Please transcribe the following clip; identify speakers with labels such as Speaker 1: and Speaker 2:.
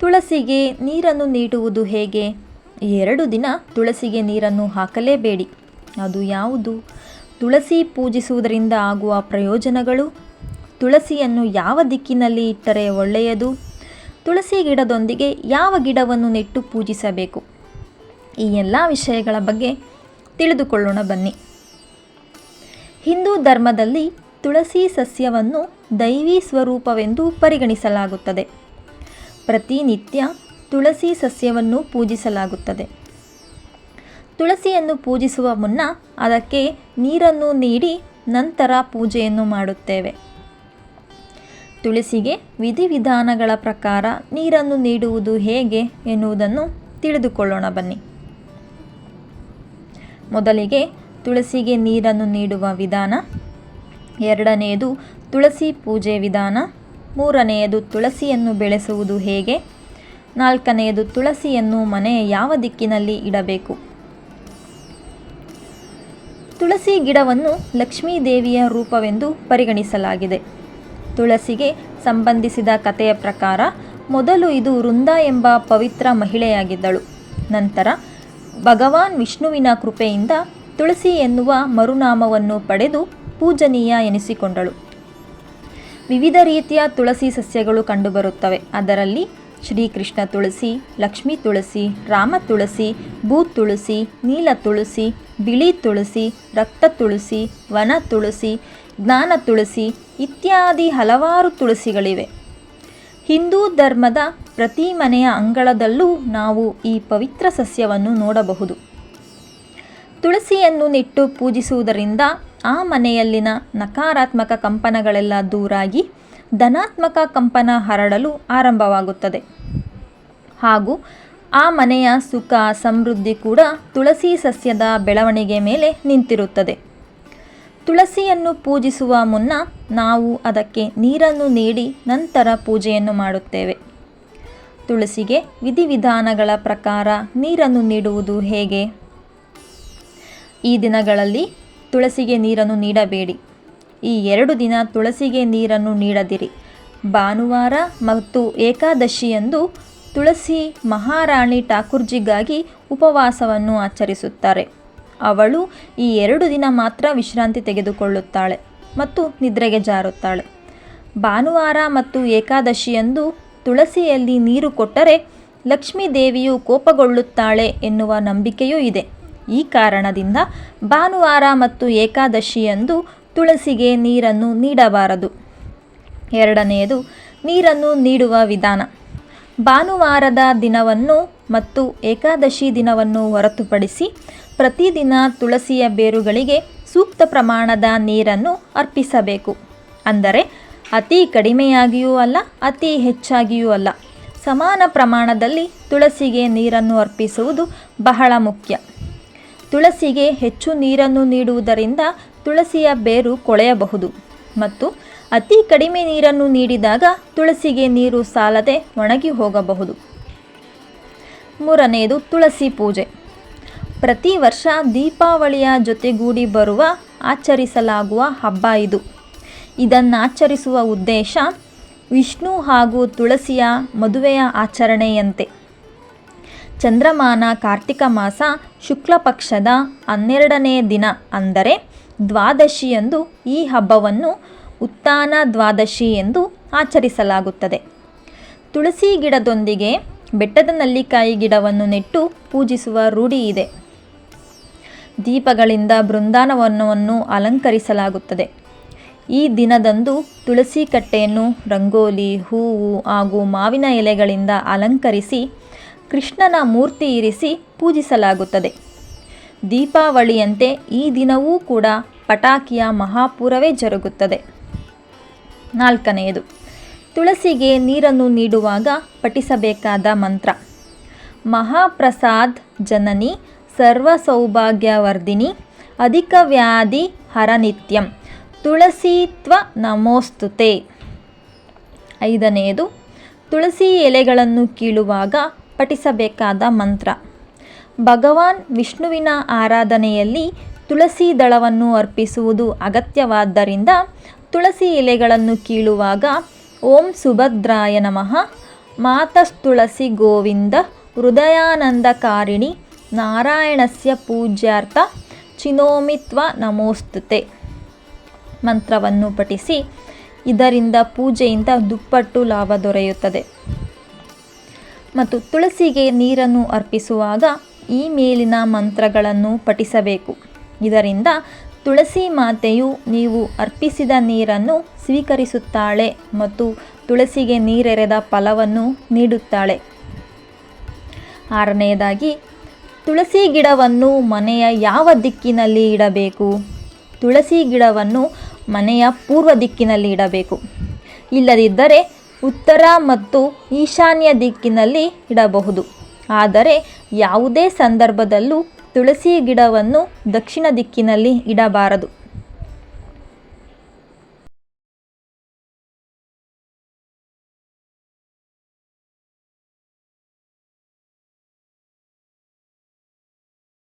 Speaker 1: ತುಳಸಿಗೆ ನೀರನ್ನು ನೀಡುವುದು ಹೇಗೆ? ಎರಡು ದಿನ ತುಳಸಿಗೆ ನೀರನ್ನು ಹಾಕಲೇಬೇಡಿ. ಅದು ಯಾವುದು? ತುಳಸಿ ಪೂಜಿಸುವುದರಿಂದ ಆಗುವ ಪ್ರಯೋಜನಗಳು? ತುಳಸಿಯನ್ನು ಯಾವ ದಿಕ್ಕಿನಲ್ಲಿ ಇಟ್ಟರೆ ಒಳ್ಳೆಯದು? ತುಳಸಿ ಗಿಡದೊಂದಿಗೆ ಯಾವ ಗಿಡವನ್ನು ನೆಟ್ಟು ಪೂಜಿಸಬೇಕು? ಈ ಎಲ್ಲ ವಿಷಯಗಳ ಬಗ್ಗೆ ತಿಳಿದುಕೊಳ್ಳೋಣ ಬನ್ನಿ. ಹಿಂದೂ ಧರ್ಮದಲ್ಲಿ ತುಳಸಿ ಸಸ್ಯವನ್ನು ದೈವಿ ಸ್ವರೂಪವೆಂದು ಪರಿಗಣಿಸಲಾಗುತ್ತದೆ. ಪ್ರತಿನಿತ್ಯ ತುಳಸಿ ಸಸ್ಯವನ್ನು ಪೂಜಿಸಲಾಗುತ್ತದೆ. ತುಳಸಿಯನ್ನು ಪೂಜಿಸುವ ಮುನ್ನ ಅದಕ್ಕೆ ನೀರನ್ನು ನೀಡಿ ನಂತರ ಪೂಜೆಯನ್ನು ಮಾಡುತ್ತೇವೆ. ತುಳಸಿಗೆ ವಿಧಿವಿಧಾನಗಳ ಪ್ರಕಾರ ನೀರನ್ನು ನೀಡುವುದು ಹೇಗೆ ಎನ್ನುವುದನ್ನು ತಿಳಿದುಕೊಳ್ಳೋಣ ಬನ್ನಿ. ಮೊದಲಿಗೆ ತುಳಸಿಗೆ ನೀರನ್ನು ನೀಡುವ ವಿಧಾನ ಎರಡನೆಯದು ತುಳಸಿ ಪೂಜೆ ವಿಧಾನ ಮೂರನೆಯದು ತುಳಸಿಯನ್ನು ಬೆಳೆಸುವುದು ಹೇಗೆ? ನಾಲ್ಕನೆಯದು ತುಳಸಿಯನ್ನು ಮನೆಯ ಯಾವ ದಿಕ್ಕಿನಲ್ಲಿ ಇಡಬೇಕು? ತುಳಸಿ ಗಿಡವನ್ನು ಲಕ್ಷ್ಮೀ ದೇವಿಯ ರೂಪವೆಂದು ಪರಿಗಣಿಸಲಾಗಿದೆ. ತುಳಸಿಗೆ ಸಂಬಂಧಿಸಿದ ಕಥೆಯ ಪ್ರಕಾರ ಮೊದಲು ಇದು ವೃಂದ ಎಂಬ ಪವಿತ್ರ ಮಹಿಳೆಯಾಗಿದ್ದಳು. ನಂತರ ಭಗವಾನ್ ವಿಷ್ಣುವಿನ ಕೃಪೆಯಿಂದ ತುಳಸಿ ಎನ್ನುವ ಮರುನಾಮವನ್ನು ಪಡೆದು ಪೂಜನೀಯ ಎನಿಸಿಕೊಂಡಳು. ವಿವಿಧ ರೀತಿಯ ತುಳಸಿ ಸಸ್ಯಗಳು ಕಂಡುಬರುತ್ತವೆ. ಅದರಲ್ಲಿ ಶ್ರೀಕೃಷ್ಣ ತುಳಸಿ, ಲಕ್ಷ್ಮೀ ತುಳಸಿ, ರಾಮ ತುಳಸಿ, ಭೂ ತುಳಸಿ, ನೀಲ ತುಳಸಿ, ಬಿಳಿ ತುಳಸಿ, ರಕ್ತ ತುಳಸಿ, ವನ ತುಳಸಿ, ಜ್ಞಾನ ತುಳಸಿ ಇತ್ಯಾದಿ ಹಲವಾರು ತುಳಸಿಗಳಿವೆ. ಹಿಂದೂ ಧರ್ಮದ ಪ್ರತಿ ಮನೆಯ ಅಂಗಳದಲ್ಲೂ ನಾವು ಈ ಪವಿತ್ರ ಸಸ್ಯವನ್ನು ನೋಡಬಹುದು. ತುಳಸಿಯನ್ನು ನೆಟ್ಟು ಪೂಜಿಸುವುದರಿಂದ ಆ ಮನೆಯಲ್ಲಿನ ನಕಾರಾತ್ಮಕ ಕಂಪನಗಳೆಲ್ಲ ದೂರಾಗಿ ಧನಾತ್ಮಕ ಕಂಪನ ಹರಡಲು ಆರಂಭವಾಗುತ್ತದೆ. ಹಾಗೂ ಆ ಮನೆಯ ಸುಖ, ಸಮೃದ್ಧಿ ಕೂಡ ತುಳಸಿ ಸಸ್ಯದ ಬೆಳವಣಿಗೆ ಮೇಲೆ ನಿಂತಿರುತ್ತದೆ. ತುಳಸಿಯನ್ನು ಪೂಜಿಸುವ ಮುನ್ನ ನಾವು ಅದಕ್ಕೆ ನೀರನ್ನು ನೀಡಿ ನಂತರ ಪೂಜೆಯನ್ನು ಮಾಡುತ್ತೇವೆ. ತುಳಸಿಗೆ ವಿಧಿವಿಧಾನಗಳ ಪ್ರಕಾರ ನೀರನ್ನು ನೀಡುವುದು ಹೇಗೆ? ಈ ದಿನಗಳಲ್ಲಿ ತುಳಸಿಗೆ ನೀರನ್ನು ನೀಡಬೇಡಿ. ಈ ಎರಡು ದಿನ ತುಳಸಿಗೆ ನೀರನ್ನು ನೀಡದಿರಿ. ಭಾನುವಾರ ಮತ್ತು ಏಕಾದಶಿಯಂದು ತುಳಸಿ ಮಹಾರಾಣಿ ಠಾಕೂರ್ಜಿಗಾಗಿ ಉಪವಾಸವನ್ನು ಆಚರಿಸುತ್ತಾರೆ. ಅವಳು ಈ ಎರಡು ದಿನ ಮಾತ್ರ ವಿಶ್ರಾಂತಿ ತೆಗೆದುಕೊಳ್ಳುತ್ತಾಳೆ ಮತ್ತು ನಿದ್ರೆಗೆ ಜಾರುತ್ತಾಳೆ. ಭಾನುವಾರ ಮತ್ತು ಏಕಾದಶಿಯಂದು ತುಳಸಿಯಲ್ಲಿ ನೀರು ಕೊಟ್ಟರೆ ಲಕ್ಷ್ಮೀ ದೇವಿಯು ಕೋಪಗೊಳ್ಳುತ್ತಾಳೆ ಎನ್ನುವ ನಂಬಿಕೆಯೂ ಇದೆ. ಈ ಕಾರಣದಿಂದ ಭಾನುವಾರ ಮತ್ತು ಏಕಾದಶಿಯಂದು ತುಳಸಿಗೆ ನೀರನ್ನು ನೀಡಬಾರದು. ಎರಡನೆಯದು, ನೀರನ್ನು ನೀಡುವ ವಿಧಾನ. ಭಾನುವಾರದ ದಿನವನ್ನು ಮತ್ತು ಏಕಾದಶಿ ದಿನವನ್ನು ಹೊರತುಪಡಿಸಿ ಪ್ರತಿದಿನ ತುಳಸಿಯ ಬೇರುಗಳಿಗೆ ಸೂಕ್ತ ಪ್ರಮಾಣದ ನೀರನ್ನು ಅರ್ಪಿಸಬೇಕು. ಅಂದರೆ ಅತಿ ಕಡಿಮೆಯಾಗಿಯೂ ಅಲ್ಲ, ಅತಿ ಹೆಚ್ಚಾಗಿಯೂ ಅಲ್ಲ. ಸಮಾನ ಪ್ರಮಾಣದಲ್ಲಿ ತುಳಸಿಗೆ ನೀರನ್ನು ಅರ್ಪಿಸುವುದು ಬಹಳ ಮುಖ್ಯ. ತುಳಸಿಗೆ ಹೆಚ್ಚು ನೀರನ್ನು ನೀಡುವುದರಿಂದ ತುಳಸಿಯ ಬೇರು ಕೊಳೆಯಬಹುದು. ಮತ್ತು ಅತಿ ಕಡಿಮೆ ನೀರನ್ನು ನೀಡಿದಾಗ ತುಳಸಿಗೆ ನೀರು ಸಾಲದೆ ಒಣಗಿ ಹೋಗಬಹುದು. ಮೂರನೆಯದು ತುಳಸಿ ಪೂಜೆ. ಪ್ರತಿ ವರ್ಷ ದೀಪಾವಳಿಯ ಜೊತೆಗೂಡಿ ಬರುವ ಆಚರಿಸಲಾಗುವ ಹಬ್ಬ ಇದು. ಇದನ್ನು ಆಚರಿಸುವ ಉದ್ದೇಶ ವಿಷ್ಣು ಹಾಗೂ ತುಳಸಿಯ ಮದುವೆಯ ಆಚರಣೆಯಂತೆ. ಚಂದ್ರಮಾನ ಕಾರ್ತಿಕ ಮಾಸ ಶುಕ್ಲ ಪಕ್ಷದ ಹನ್ನೆರಡನೇ ದಿನ ಅಂದರೆ ದ್ವಾದಶಿಯಂದು ಈ ಹಬ್ಬವನ್ನು ಉತ್ತಾನ ದ್ವಾದಶಿ ಎಂದು ಆಚರಿಸಲಾಗುತ್ತದೆ. ತುಳಸಿ ಗಿಡದೊಂದಿಗೆ ಬೆಟ್ಟದ ನಲ್ಲಿಕಾಯಿ ಗಿಡವನ್ನು ನೆಟ್ಟು ಪೂಜಿಸುವ ರೂಢಿ ಇದೆ. ದೀಪಗಳಿಂದ ಬೃಂದಾನವನವನ್ನು ಅಲಂಕರಿಸಲಾಗುತ್ತದೆ. ಈ ದಿನದಂದು ತುಳಸಿ ಕಟ್ಟೆಯನ್ನು ರಂಗೋಲಿ, ಹೂವು ಹಾಗೂ ಮಾವಿನ ಎಲೆಗಳಿಂದ ಅಲಂಕರಿಸಿ ಕೃಷ್ಣನ ಮೂರ್ತಿ ಇರಿಸಿ ಪೂಜಿಸಲಾಗುತ್ತದೆ. ದೀಪಾವಳಿಯಂತೆ ಈ ದಿನವೂ ಕೂಡ ಪಟಾಕಿಯ ಮಹಾಪೂರವೇ ಜರುಗುತ್ತದೆ. ನಾಲ್ಕನೆಯದು, ತುಳಸಿಗೆ ನೀರನ್ನು ನೀಡುವಾಗ ಪಠಿಸಬೇಕಾದ ಮಂತ್ರ. ಮಹಾಪ್ರಸಾದ್ ಜನನಿ ಸರ್ವ ಸೌಭಾಗ್ಯವರ್ಧಿನಿ ಅಧಿಕ ವ್ಯಾಧಿ ಹರನಿತ್ಯಂ ತುಳಸೀತ್ವ ನಮೋಸ್ತುತೆ. ಐದನೆಯದು, ತುಳಸಿ ಎಲೆಗಳನ್ನು ಕೀಳುವಾಗ ಪಠಿಸಬೇಕಾದ ಮಂತ್ರ. ಭಗವಾನ್ ವಿಷ್ಣುವಿನ ಆರಾಧನೆಯಲ್ಲಿ ತುಳಸಿ ದಳವನ್ನು ಅರ್ಪಿಸುವುದು ಅಗತ್ಯವಾದ್ದರಿಂದ ತುಳಸಿ ಎಲೆಗಳನ್ನು ಕೀಳುವಾಗ ಓಂ ಸುಭದ್ರಾಯ ನಮಃ, ಮಾತಸ್ತುಳಸಿ ಗೋವಿಂದ, ಹೃದಯಾನಂದಕಾರಿಣಿ, ನಾರಾಯಣಸ್ಯ ಪೂಜ್ಯಾರ್ಥ ಚಿನೋಮಿತ್ವ ನಮೋಸ್ತುತೆ. ಮಂತ್ರವನ್ನು ಪಠಿಸಿ ಇದರಿಂದ ಪೂಜೆಯಿಂದ ದುಪ್ಪಟ್ಟು ಲಾಭ ದೊರೆಯುತ್ತದೆ. ಮತ್ತು ತುಳಸಿಗೆ ನೀರನ್ನು ಅರ್ಪಿಸುವಾಗ ಈ ಮೇಲಿನ ಮಂತ್ರಗಳನ್ನು ಪಠಿಸಬೇಕು. ಇದರಿಂದ ತುಳಸಿ ಮಾತೆಯು ನೀವು ಅರ್ಪಿಸಿದ ನೀರನ್ನು ಸ್ವೀಕರಿಸುತ್ತಾಳೆ ಮತ್ತು ತುಳಸಿಗೆ ನೀರೆರೆದ ಫಲವನ್ನು ನೀಡುತ್ತಾಳೆ. ಆರನೆಯದಾಗಿ, ತುಳಸಿ ಗಿಡವನ್ನು ಮನೆಯ ಯಾವ ದಿಕ್ಕಿನಲ್ಲಿ ಇಡಬೇಕು? ತುಳಸಿ ಗಿಡವನ್ನು ಮನೆಯ ಪೂರ್ವ ದಿಕ್ಕಿನಲ್ಲಿ ಇಡಬೇಕು. ಇಲ್ಲದಿದ್ದರೆ ಉತ್ತರ ಮತ್ತು ಈಶಾನ್ಯ ದಿಕ್ಕಿನಲ್ಲಿ ಇಡಬಹುದು. ಆದರೆ ಯಾವುದೇ ಸಂದರ್ಭದಲ್ಲೂ ತುಳಸಿ ಗಿಡವನ್ನು ದಕ್ಷಿಣ ದಿಕ್ಕಿನಲ್ಲಿ ಇಡಬಾರದು.